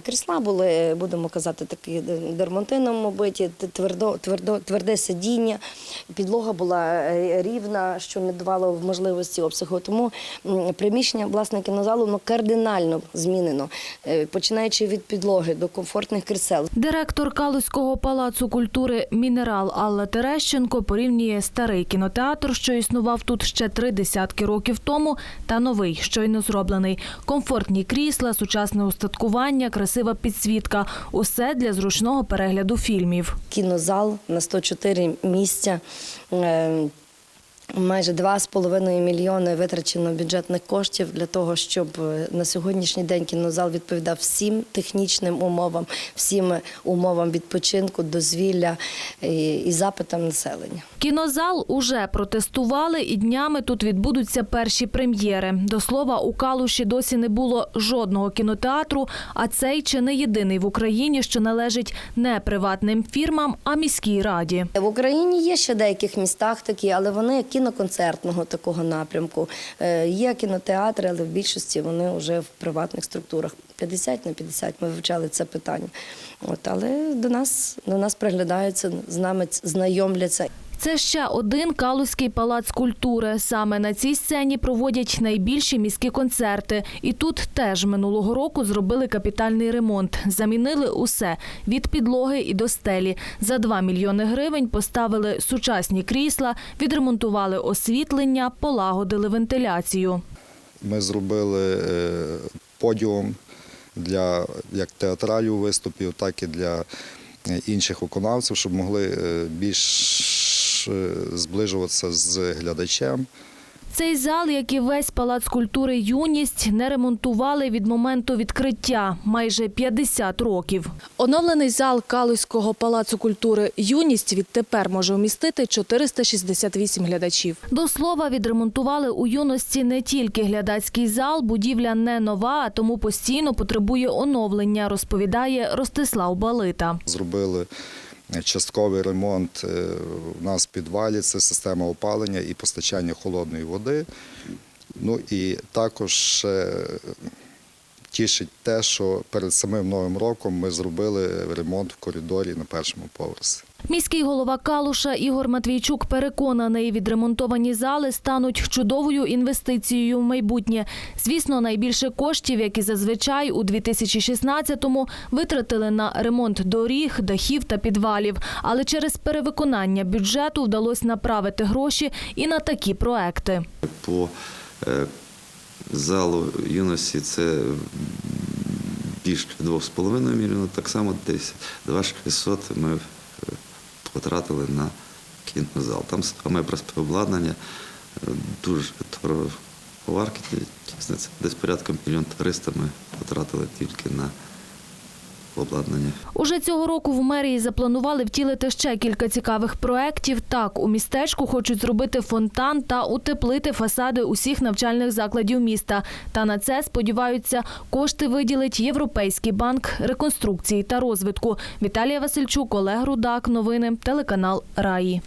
Крісла були, будемо казати, такі дермантином обиті, твердо, твердо, тверде сидіння. Підлога була е, рівна, що не давало можливості обсягу. Тому приміщення власне кінозалу воно кардинально змінено, е, починаючи від підлоги до комфортних крісел. Директор Калузького палацу культури Мінерал Алла Терещенко порівнює старий кінотеатр, що існував тут ще три десятки років тому, та новий, щойно зроблений. Комфортні крісла, сучасне устаткування, красива підсвітка – усе для зручного перегляду фільмів. Кінозал на 104 місця. Е, Майже 2,5 мільйони витрачено бюджетних коштів для того, щоб е, на сьогоднішній день кінозал відповідав всім технічним умовам, всім умовам відпочинку, дозвілля і, і запитам населення. Кінозал уже протестували, і днями тут відбудуться перші прем'єри. До слова, у Калуші досі не було жодного кінотеатру, а цей чи не єдиний в Україні, що належить не приватним фірмам, а міській раді. В Україні є ще деяких містах такі, але вони кіноконцертного такого напрямку. Е, Є кінотеатри, але в більшості вони вже в приватних структурах. 50 на 50 ми вивчали це питання. От, але до нас, до нас приглядаються, з нами знайомляться. Це ще один Калузький палац культури. Саме на цій сцені проводять найбільші міські концерти. І тут теж минулого року зробили капітальний ремонт. Замінили усе від підлоги і до стелі. За 2 мільйони гривень поставили сучасні крісла, відремонтували освітлення, полагодили вентиляцію. Ми зробили е, подіум для як театралів виступів, так і для е, інших виконавців, щоб могли е, більш е, зближуватися з глядачем. Цей зал, як і весь палац культури Юність, не ремонтували від моменту відкриття майже 50 років. Оновлений зал Калузького палацу культури Юність відтепер може вмістити 468 глядачів. До слова, відремонтували у юності не тільки глядацький зал, будівля не нова, а тому постійно потребує оновлення, розповідає Ростислав Балита. Зробили частковий ремонт е, у нас в підвалі, це система опалення і постачання холодної води. Ну і також е, тішить те, що перед самим новим роком ми зробили ремонт в коридорі на першому поверсі. Міський голова Калуша Ігор Матвійчук переконаний, відремонтовані зали стануть чудовою інвестицією в майбутнє. Звісно, найбільше коштів, як і зазвичай у 2016-му, витратили на ремонт доріг, дахів та підвалів. Але через перевиконання бюджету вдалося направити гроші і на такі проекти. По е, залу юності це більше 2,5 мільйона, так само десь 2600 ми потратили на кінозал. Там саме обладнання, е, дуже дороговарки, це десь порядком мільйон 300 ми потратили тільки на обладнання. Уже цього року в мерії запланували втілити ще кілька цікавих проєктів. Так, у містечку хочуть зробити фонтан та утеплити фасади усіх навчальних закладів міста. Та на це сподіваються, кошти виділить Європейський банк реконструкції та розвитку. Віталія Васильчук, Олег Рудак. Новини телеканал Раї.